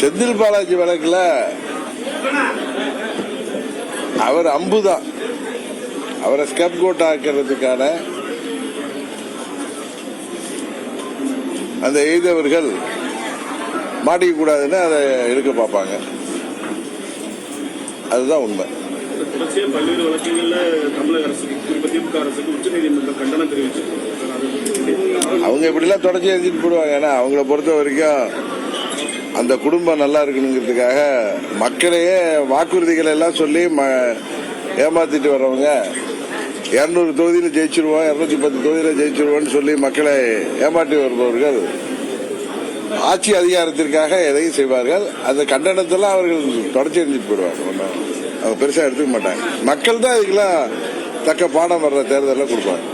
செந்தில் பாலாஜி வழக்குல அவர் அம்புதான். அவரை ஸ்கப் கோட் ஆக்கிறதுக்கான அந்த எய்தவர்கள் மாட்டிக்க கூடாதுன்னு அதை எடுக்க பார்ப்பாங்க. அதுதான் உண்மை. பல்வேறு வழக்குகள்ல தமிழக அரசுக்கு குறிப்பா திமுக அரசுக்கு உச்சநீதிமன்றம் கண்டனம் தெரிவிச்சிருக்கு. அவங்க இப்படிலாம் தொடர்ச்சி எழுதிட்டு போடுவாங்க. ஏன்னா அவங்கள பொறுத்த வரைக்கும் அந்த குடும்பம் நல்லா இருக்கணுங்கிறதுக்காக மக்களையே வாக்குறுதிகள் எல்லாம் சொல்லி ம ஏமாத்திட்டு வர்றவங்க. இரநூறு தொகுதியில் ஜெயிச்சிருவோம் இரநூத்தி பத்து தொகுதியில் ஜெயிச்சிருவோம்னு சொல்லி மக்களை ஏமாற்றி வருபவர்கள் ஆட்சி அதிகாரத்திற்காக எதையும் செய்வார்கள். அந்த கண்டனத்தெல்லாம் அவர்கள் தொடர்ச்சி எரிஞ்சிட்டு போயிடுவாங்க. ஒன்றும் அவங்க பெருசாக எடுத்துக்க மாட்டாங்க. மக்கள் தான் இதுக்கெல்லாம் தக்க பாடம் வர்ற தேர்தலில் கொடுப்பாங்க.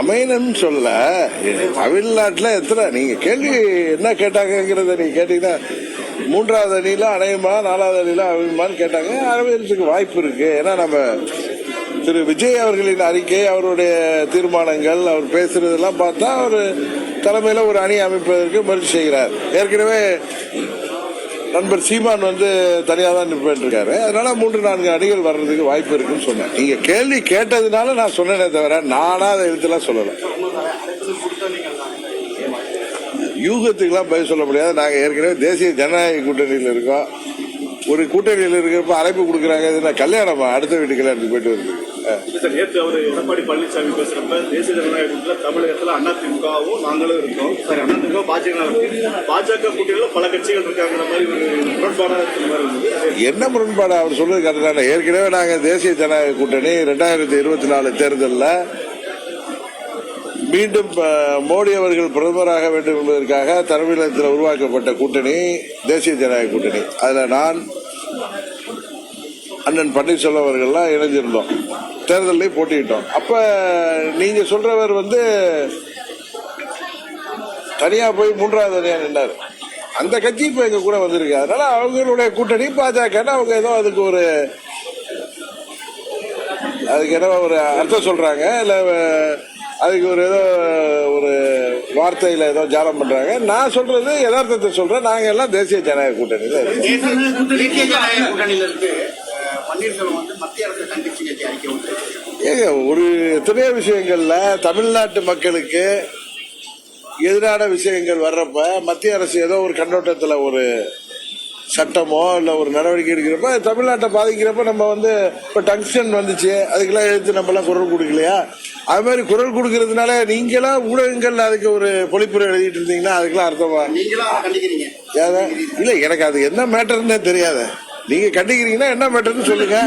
அமையணும்னு சொல்ல. தமிழ்நாட்டில் எத்தனை? நீங்க கேள்வி என்ன கேட்டாங்கிறத நீங்க கேட்டீங்கன்னா மூன்றாவது அணியில அணையுமா நாலாவது அணியில அமையுமான்னு கேட்டாங்க. அமையறதுக்கு வாய்ப்பு இருக்கு. ஏன்னா நம்ம திரு விஜய் அவர்களின் அறிக்கை அவருடைய தீர்மானங்கள் அவர் பேசுறதெல்லாம் பார்த்தா அவர் தலைமையில் ஒரு அணி அமைப்பதற்கு முயற்சி செய்கிறார். ஏற்கனவே நண்பர் சீமான் வந்து தனியாக தான் நிற்பேன் இருக்காரு அதனால மூன்று நான்கு அணிகள் வர்றதுக்கு வாய்ப்பு இருக்குன்னு சொன்னேன். நீங்க கேள்வி கேட்டதுனால நான் சொன்னேனே தவிர நானா அதை எழுத்துலாம் சொல்லல. யூகத்துக்கெல்லாம் பதில் சொல்ல முடியாது. நாங்கள் ஏற்கனவே தேசிய ஜனநாயக கூட்டணியில் இருக்கோம். ஒரு கூட்டணியில் இருக்கிறப்ப அழைப்பு கொடுக்குறாங்க. இது நான் கல்யாணமா? அடுத்த வீட்டு கல்யாணத்துக்கு போயிட்டு வருது நேற்று அவர் எடப்பாடி பழனிசாமி பேசுறப்ப தேசிய ஜனநாயக கூட்டத்துல தமிழகத்துல அதிமுகவும் நாங்களும் இருக்கோம். சாரி அதிமுக பாஜக பாஜக கூட்டணியில பல கட்சிகள் இருக்காங்கிற மாதிரி ஒரு முரண்பாடாக இருக்கிற மாதிரி இருந்தது. என்ன முரண்பாடு? அவர் சொல்றது கரெக்டான ஏற்கனவே நாங்கள் தேசிய ஜனநாயக கூட்டணி ரெண்டாயிரத்தி இருபத்தி நாலு தேர்தலில் மீண்டும் மோடி அவர்கள் பிரதமராக வேண்டும் என்பதற்காக தமிழகத்தில் உருவாக்கப்பட்ட கூட்டணி தேசிய ஜனநாயக கூட்டணி. அதில் நான் அண்ணன் பன்னீர்செல்வம் அவர்கள்லாம் இணைஞ்சிருந்தோம். தேர்தலையும் போட்டிட்டோம் அப்ப நீங்க சொல்றவர் வந்து தனியா போய் மூன்றாவது அணியா நின்றார் அந்த கட்சி இப்ப எங்க கூட வந்திருக்கு. அதனால அவங்களுடைய கூட்டணி பாஜக அவங்க ஏதோ அதுக்கு ஒரு அதுக்கு ஏதோ ஒரு அர்த்தம் சொல்றாங்க. இல்ல அதுக்கு ஒரு ஏதோ ஒரு வார்த்தையில ஏதோ ஜாலம் பண்றாங்க. நான் சொல்றது யதார்த்தத்தை சொல்றேன். நாங்க எல்லாம் தேசிய ஜனநாயக கூட்டணி தான் இருக்கு. பன்னீர்செல்வம் வந்து மத்திய அரசு கண்டிச்சு நேற்று அறிக்கை ஏங்க ஒரு எத்தனையோ விஷயங்கள்ல தமிழ்நாட்டு மக்களுக்கு எதிரான விஷயங்கள் வர்றப்ப மத்திய அரசு ஏதோ ஒரு கண்ணோட்டத்துல ஒரு சட்டமோ இல்ல ஒரு நடவடிக்கை எடுக்கிறப்ப தமிழ்நாட்டை பாதிக்கிறப்ப நம்ம வந்து இப்ப டங்ஸ்டன் வந்துச்சு அதுக்கெல்லாம் எடுத்து நம்ம எல்லாம் குரல் கொடுக்கலையா? அது மாதிரி குரல் கொடுக்கறதுனால நீங்களாம் ஊடகங்கள் அதுக்கு ஒரு பொழிப்புரை எழுதிட்டு இருந்தீங்கன்னா அதுக்கெல்லாம் அர்த்தமா? ஏதா? இல்ல எனக்கு அது என்ன மேட்டர்னே தெரியாது. நீங்க கண்டிக்கிறீங்கன்னா என்ன மேட்டர்னு சொல்லுங்க.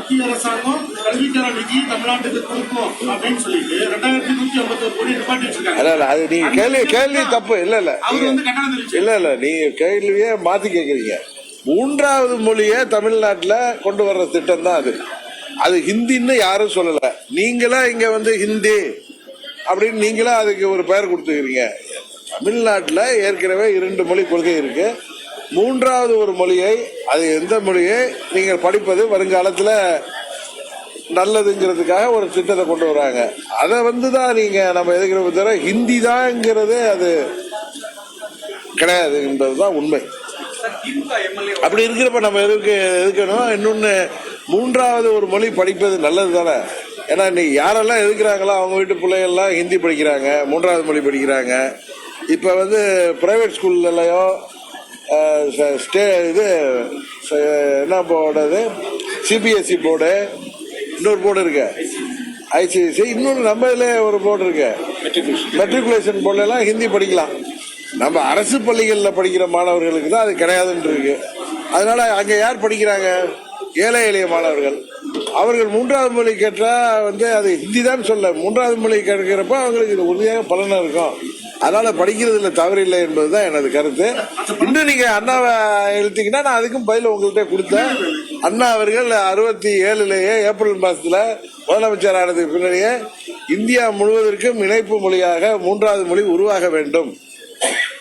மத்திய அரசாங்கம் கல்விக்கான நிதி தமிழ்நாட்டுக்கு கொடுக்கும் அப்படின்னு சொல்லிட்டு ரெண்டாயிரத்தி நூத்தி ஐம்பத்தி கோடி நிப்பாட்டி வச்சிருக்காங்க அது நீங்க கேள்வி கேள்வி தப்பு. இல்ல இல்ல. இல்ல இல்ல. நீங்க கேள்வியே மாத்தி கேக்குறீங்க. மூன்றாவது மொழியை தமிழ்நாட்டுல கொண்டு வர்ற திட்டம் தான் அது. அது ஹிந்தின்னு யாரும் சொல்லல. நீங்களா இங்க வந்து ஹிந்தி அப்படின்னு நீங்களா அதுக்கு ஒரு பெயர் கொடுத்துக்கிறீங்க. தமிழ்நாட்டுல ஏற்கனவே இரண்டு மொழி கொள்கை இருக்கு. மூன்றாவது ஒரு மொழியை அது எந்த மொழியை நீங்கள் படிப்பது வருங்காலத்தில் நல்லதுங்கிறதுக்காக ஒரு திட்டத்தை கொண்டு வராங்க. அதை வந்து தான் நீங்கள் நம்ம எதுக்கிற தவிர ஹிந்தி தான்ங்கிறது அது கிடையாது என்பதுதான் உண்மை. அப்படி இருக்கிறப்ப நம்ம எதுக்கு எதுக்கணும்? இன்னொன்று மூன்றாவது ஒரு மொழி படிப்பது நல்லது தானே? ஏன்னா இன்னைக்கு யாரெல்லாம் எதுக்குறாங்களோ அவங்க வீட்டு பிள்ளைகள்லாம் ஹிந்தி படிக்கிறாங்க மூன்றாவது மொழி படிக்கிறாங்க. இப்போ வந்து ப்ரைவேட் ஸ்கூல்லலையோ ஸ்டே இது என்ன போர்டு அது? CBSE board. இன்னொரு போர்டு இருக்கு. ஐசிஐசி இன்னொன்று நம்ம இதுல ஒரு போர்டு இருக்கு. மெட்ரிகுலேஷன் போர்டுல எல்லாம் ஹிந்தி படிக்கலாம். நம்ம அரசு பள்ளிகளில் படிக்கிற மாணவர்களுக்கு தான் அது கிடையாதுன்னு இருக்கு. அதனால அங்க யார் படிக்கிறாங்க? ஏழை எளிய மாணவர்கள். அவர்கள் மூன்றாவது மொழி கேட்டா வந்து அது ஹிந்தி தான் சொல்ல. மூன்றாவது மொழி கேட்கிறப்ப அவங்களுக்கு இது உறுதியாக பலனாக இருக்கும். அதனால படிக்கிறதுல தவறில்லை என்பதுதான் எனது கருத்து. இன்னும் நீங்க அண்ணாவை எழுத்தீங்கன்னா நான் அதுக்கும் பதில் உங்கள்கிட்ட கொடுத்தேன். அண்ணா அவர்கள் அறுபத்தி ஏழுலேயே ஏப்ரல் மாசத்துல முதலமைச்சர் ஆனதுக்கு பின்னாடியே இந்தியா முழுவதற்கும் இணைப்பு மொழியாக மூன்றாவது மொழி உருவாக வேண்டும்.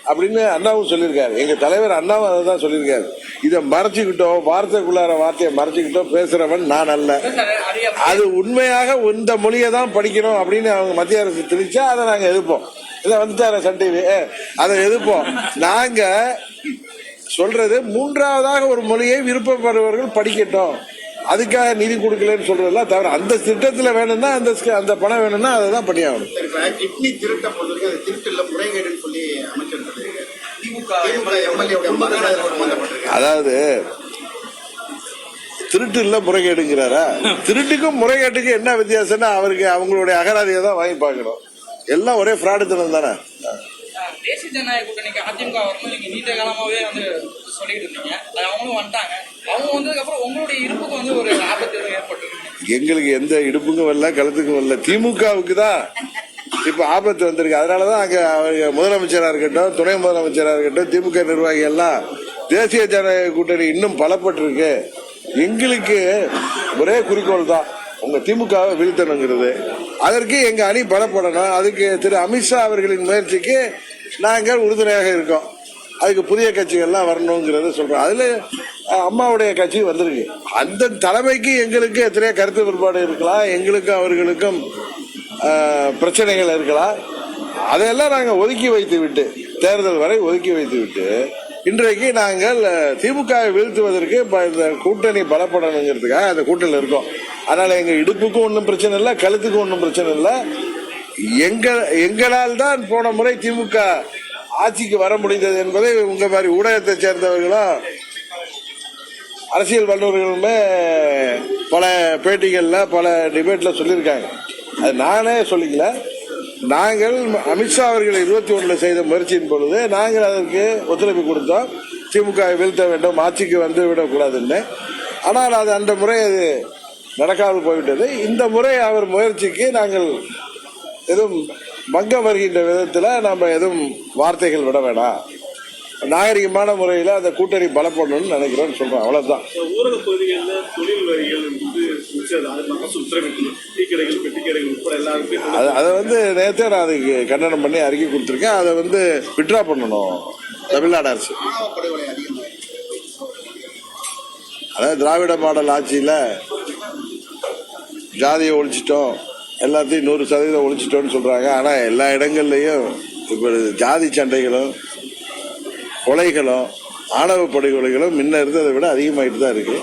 அப்படின்னு அண்ணாவும் சொல்லியிருக்காரு. எங்க தலைவர் அண்ணாவும் அதை தான் சொல்லியிருக்காரு. இதை மறைச்சுக்கிட்டோ வார்த்தைக்குள்ளார வார்த்தையை மறைச்சுக்கிட்டோ பேசுறவன் நான் அல்ல. அது உண்மையாக இந்த மொழியை தான் படிக்கணும் அப்படின்னு அவங்க மத்திய அரசு திணிச்சா அதை நாங்க எதிர்ப்போம். இதை வந்துட்டார சன் டிவி அதை எதிர்ப்போம். நாங்க சொல்றது மூன்றாவதாக ஒரு மொழியை விருப்பப்படுபவர்கள் படிக்கட்டும். அதுக்காக நிதி கொடுக்கலன்னு சொல்றதெல்லாம் தவிர அந்த திட்டத்துல வேணும்னா அந்த அந்த பணம் வேணும்னா அதை தான் பண்ணியாகணும் கிட்னி திருட்டை பொறுத்தவரைக்கும் அது முறைகேடுன்னு சொல்லி அமைச்சர் அதாவது திருட்டு இல்ல முறைகேடுங்கிறாரா? திருட்டுக்கும் முறைகேட்டுக்கும் என்ன வித்தியாசம்னா அவருக்கு அவங்களுடைய அகராதியை தான் வாங்கி பார்க்கணும். எல்லாம் ஒரே ஃப்ராடுத்தனம் தானே? தேசிய ஜனநாயக கூட்டணிக்கு அதிமுக நீங்க நீண்ட காலமாவே வந்து சொல்லிட்டு இருந்தீங்க. அது அவங்களும் வந்துட்டாங்க. அவங்க வந்ததுக்கு அப்புறம் உங்களுடைய இருப்புக்கு வந்து ஒரு ஆபத்து ஏற்பட்டு எங்களுக்கு எந்த இடுப்புக்கும் வரல கழுத்துக்கும் வரல. திமுகவுக்கு தான். இப்ப ஆபத்து வந்திருக்கு. அதனாலதான் அங்க அவங்க முதலமைச்சரா இருக்கட்டும் துணை முதலமைச்சரா இருக்கட்டும் திமுக நிர்வாகி எல்லாம் தேசிய ஜனநாயக கூட்டணி இன்னும் பலப்பட்டிருக்கு. எங்களுக்கு ஒரே குறிக்கோள் தான். உங்க திமுகவை வீழ்த்தணுங்கிறது. அதற்கு எங்க அணி பலப்படணும். அதுக்கு திரு அமித்ஷா அவர்களின் முயற்சிக்கு நாங்கள் உறுதுணையாக இருக்கோம். அதுக்கு புதிய கட்சிகள்லாம் வரணுங்கிறத சொல்றோம். அதுல அம்மாவுடைய கட்சி வந்திருக்கு. அந்த தலைமைக்கு எங்களுக்கு எத்தனையோ கருத்து வேறுபாடு இருக்கலாம். எங்களுக்கும் அவர்களுக்கும் பிரச்சனைகள் இருக்கலாம். அதையெல்லாம் நாங்கள் ஒதுக்கி வைத்து விட்டு தேர்தல் வரை ஒதுக்கி வைத்து விட்டு இன்றைக்கு நாங்கள் திமுகவை வீழ்த்துவதற்கு ப- இந்த கூட்டணி பலப்படணுங்கிறதுக்காக அந்த கூட்டணியில் இருக்கோம். அதனால் எங்கள் இடுப்புக்கும் ஒன்றும் பிரச்சனை இல்லை கழுத்துக்கும் ஒன்றும் பிரச்சனை இல்லை. எங்க எங்களால் தான் போன முறை திமுக ஆட்சிக்கு வர முடிந்தது என்பதை உங்க மாதிரி ஊடகத்தை சேர்ந்தவர்களும் அரசியல் வல்லுநர்களுமே பல பேட்டிகளில் பல டிபேட்டில் சொல்லியிருக்காங்க. அது நானே சொல்லிக்கல. நாங்கள் அமித்ஷா அவர்கள் இருபத்தி ஒன்றில் செய்த முயற்சியின் பொழுது நாங்கள் அதற்கு ஒத்துழைப்பு கொடுத்தோம். திமுக வீழ்த்த வேண்டும் ஆட்சிக்கு வந்து விடக்கூடாதுன்னு. ஆனால் அது அந்த முறை அது நடக்காமல் போய்விட்டது. இந்த முறை அவர் முயற்சிக்கு நாங்கள் எதுவும் பங்கம் வருகின்ற விதத்தில் நம்ம எதுவும் வார்த்தைகள் விட வேணாம். நாகரிகமான முறையில் அந்த கூட்டணி பலப்படணும்னு நினைக்கிறோம்னு சொல்கிறோம் அவ்வளோதான் ஊரக பகுதிகளில் தொழில் வரிகள் அதை வந்து நேற்றே நான் அதுக்கு கண்டனம் பண்ணி அறிக்கை கொடுத்துருக்கேன் அதை வந்து விட்ரா பண்ணணும். தமிழ்நாடு அரசு. அதாவது திராவிட மாடல் ஆட்சியில் ஜாதியை ஒழிச்சிட்டோம். எல்லாத்தையும் நூறு சதவீதம் ஒழிச்சிட்டோம்னு சொல்கிறாங்க ஆனால் எல்லா இடங்கள்லையும் இப்போ ஜாதி சண்டைகளும் கொலைகளும் ஆணவ படுகொலைகளும் முன்ன இருந்ததை விட அதிகமாகிட்டு தான் இருக்குது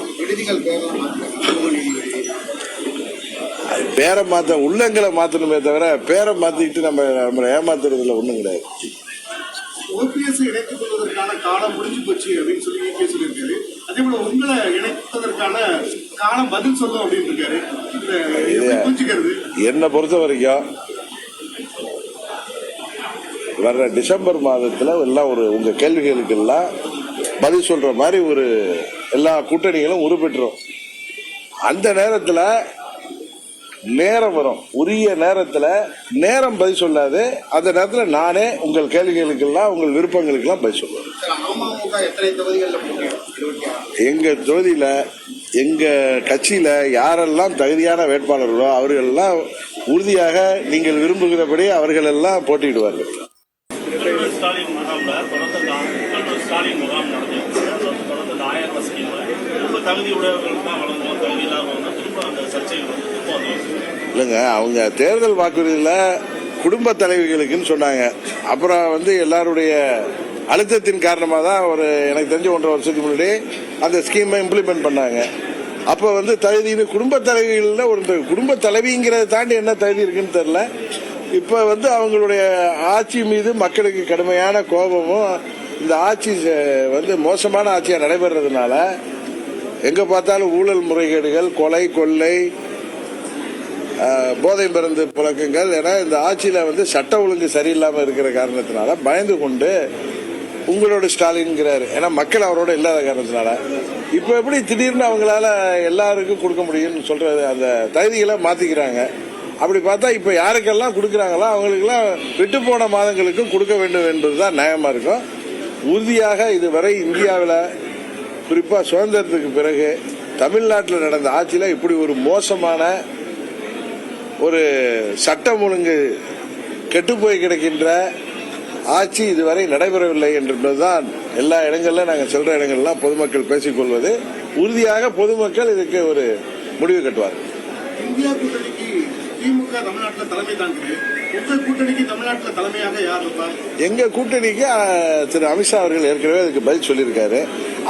பேரை மாத்த உள்ளங்களை மாத்தணுமே தவிர பேரை மாத்திக்கிட்டு நம்ம நம்மளை ஏமாத்துறதுல ஒண்ணும் கிடையாது. ஓபிஎஸ் இணைத்துக் கொள்வதற்கான காலம் முடிஞ்சு போச்சு அப்படின்னு சொல்லி வி கே சொல்லியிருக்காரு. அதே போல உங்களை இணைப்பதற்கான காலம் பதில் சொல்லும் அப்படின்னு இருக்காரு. இதை எப்படி புரிஞ்சுக்கிறது. என்னை பொறுத்த வரைக்கும் வர்ற டிசம்பர் மாதத்துல எல்லாம் ஒரு உங்க கேள்விகளுக்கெல்லாம் பதில் சொல்ற மாதிரி ஒரு எல்லா கூட்டணிகளும் உருப்பெற்றோம் அந்த நேரத்துல நேரம் வரும். உரிய நேரத்துல நேரம் பதில் சொல்லாது. அந்த நேரத்துல நானே உங்கள் கேள்விகளுக்கெல்லாம் உங்கள் விருப்பங்களுக்கெல்லாம் பதில் சொல்லுவேன். சார் அமமுக எத்தனை தொகுதிகளில் போட்டியிடும் இருபத்தி ஆறு. எங்க தொகுதியில எங்க கட்சியில யாரெல்லாம் தகுதியான வேட்பாளர்களோ அவர்களெல்லாம் உறுதியாக நீங்கள் விரும்புகிறபடி அவர்கள் எல்லாம் போட்டியிடுவார்கள் ஸ்டாலின் முகாம்ல தொடர்ந்து முகாம் வந்து தொடர்ந்து ஆயிரம் ரூபாய் ஸ்கீம் திரும்ப தகுதி உடையவர்களுக்கு தான் வழங்குவோம் தகுதி இல்லாதவங்க திரும்ப அந்த சர்ச்சைகள் வந்து திரும்ப அது இல்லைங்க அவங்க தேர்தல் வாக்குறுதியில் குடும்ப தலைவிகளுக்குன்னு சொன்னாங்க. அப்புறம் வந்து எல்லாருடைய அழுத்தத்தின் காரணமாக தான் ஒரு எனக்கு தெரிஞ்ச ஒன்றரை வருஷத்துக்கு முன்னாடி அந்த ஸ்கீமை இம்ப்ளிமெண்ட் பண்ணாங்க. அப்போ வந்து தகுதின்னு குடும்ப தலைவிகளில் ஒரு இந்த குடும்ப தலைவிங்கிறத தாண்டி என்ன தகுதி இருக்குன்னு தெரில இப்போ வந்து அவங்களுடைய ஆட்சி மீது மக்களுக்கு கடுமையான கோபமும் இந்த ஆட்சி வந்து மோசமான ஆட்சியாக நடைபெறதுனால எங்கே பார்த்தாலும் ஊழல் முறைகேடுகள் கொலை கொள்ளை போதை மருந்து புழக்கங்கள். ஏன்னா இந்த ஆட்சியில் வந்து சட்ட ஒழுங்கு சரியில்லாமல் இருக்கிற காரணத்தினால பயந்து கொண்டு உங்களோட ஸ்டாலின்ங்கிறார் ஏன்னா மக்கள் அவரோட இல்லாத காரணத்தினால. இப்போ எப்படி திடீர்னு அவங்களால எல்லாருக்கும் கொடுக்க முடியும்னு சொல்றது அந்த தகுதிகளை மாற்றிக்கிறாங்க அப்படி பார்த்தா இப்போ யாருக்கெல்லாம் கொடுக்குறாங்களோ அவங்களுக்கெல்லாம் விட்டு போன மாதங்களுக்கும் கொடுக்க வேண்டும் என்பதுதான் நியாயமாக இருக்கும். உறுதியாக இதுவரை இந்தியாவில் குறிப்பாக சுதந்திரத்துக்கு பிறகு தமிழ்நாட்டில் நடந்த ஆட்சியில் இப்படி ஒரு மோசமான ஒரு சட்டம் ஒழுங்கு கெட்டுப்போய் கிடக்கின்ற ஆட்சி இதுவரை நடைபெறவில்லை என்பதுதான் எல்லா இடங்களில் நாங்கள் சொல்ற இடங்கள்லாம் பொதுமக்கள் பேசிக்கொள்வது. உறுதியாக பொதுமக்கள் இதுக்கு ஒரு முடிவு கட்டுவார்கள். திமுக தமிழ்நாட்டுல தலைமை தாங்குது. உங்க கூட்டணிக்கு தமிழ்நாட்டுல தலைமையாக யார் இருப்பா எங்க கூட்டணிக்கு திரு அமித்ஷா அவர்கள் ஏற்கனவே அதுக்கு பதில் சொல்லியிருக்காரு.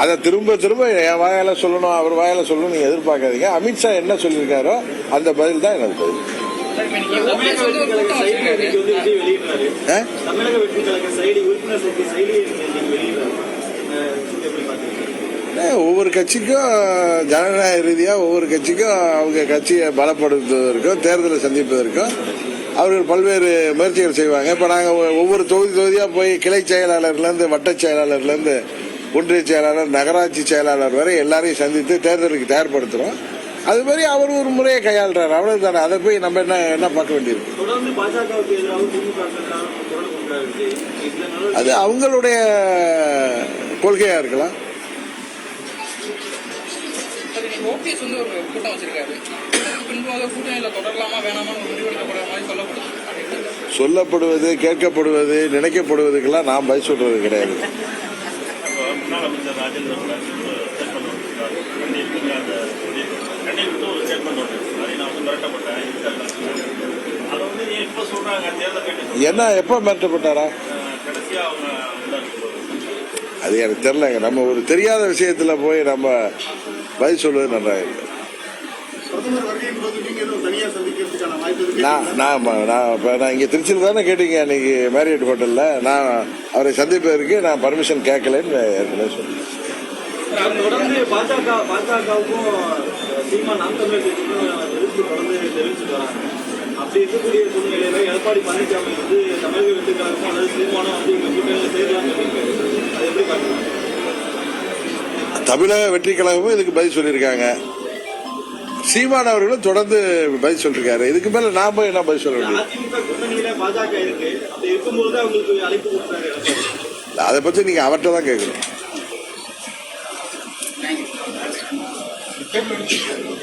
அதை திரும்ப திரும்ப என் வாயால சொல்லணும் அவர் வாயால சொல்லணும் நீங்க எதிர்பார்க்காதீங்க. அமித்ஷா என்ன சொல்லியிருக்காரோ அந்த பதில் தான் எனக்கு பதில்? தமிழக வெற்றி கழக செயலி உறுப்பினர் சேர்க்கை ஒவ்வொரு கட்சிக்கும் ஜனநாயக ரீதியா ஒவ்வொரு கட்சிக்கும் அவங்க கட்சியை பலப்படுத்துவதற்கும் தேர்தலை சந்திப்பதற்கும் அவர்கள் பல்வேறு முயற்சிகள் செய்வாங்க. இப்ப நாங்க ஒவ்வொரு தொகுதி தொகுதியா போய் கிளை செயலாளர்ல இருந்து வட்ட செயலாளர்ல இருந்து ஒன்றிய செயலாளர் நகராட்சி செயலாளர் வரை எல்லாரையும் சந்தித்து தேர்தலுக்கு தயார்படுத்துறோம். அது மாதிரி அவர் ஒரு முறையை கையாளுறாரு. அவ்வளவுதானே. அதை போய் நம்ம என்ன என்ன பார்க்க வேண்டியிருக்கு? அது அவங்களுடைய கொள்கையா இருக்கலாம். இன்னைக்கு ஓபிஎஸ் வந்து ஒரு கூட்டம் வச்சிருக்காரு. பின்பு வந்து தொடரலாமா வேணாமான்னு ஒரு முடிவெடுக்கப்படுற மாதிரி சொல்லப்படுது. சொல்லப்படுவது கேட்கப்படுவது நினைக்கப்படுவதுக்கெல்லாம் நான் பதில் சொல்றது கிடையாது. என்ன எப்ப மிரட்டப்பட்டாரா? அது எனக்கு தெரியலங்க. நம்ம ஒரு தெரியாத விஷயத்துல போய் நம்ம பதில் சொல்வது நன்றாக இல்லை. நான் நான் நான் இங்கே திருச்சியில் தானே கேட்டீங்க இன்னைக்கு மேரியட் ஹோட்டலில் நான் அவரை சந்திப்பதற்கு நான் பர்மிஷன் கேட்கலன்னு ஏற்கனவே சொன்னேன். தொடர்ந்து பாஜக பாஜகவுக்கும் சீமா நாம் தமிழர் கட்சிக்கும் எதிர்ப்பு தொடர்ந்து தெரிவிச்சுட்டு வராங்க. அப்படி இருக்கக்கூடிய சூழ்நிலையில எடப்பாடி பழனிசாமி வந்து தமிழக அல்லது சீமானம் வந்து எங்க கூட்டணியில் தமிழக வெற்றி கழகமும் இதுக்கு பதில் சொல்லியிருக்காங்க. சீமான் அவர்களும் தொடர்ந்து பதில் சொல்லியிருக்காரு. இதுக்கு மேல நாம என்ன பதில் சொல்ல முடியும்? அதை பத்தி நீங்க அவர்கிட்ட தான் கேட்கணும்.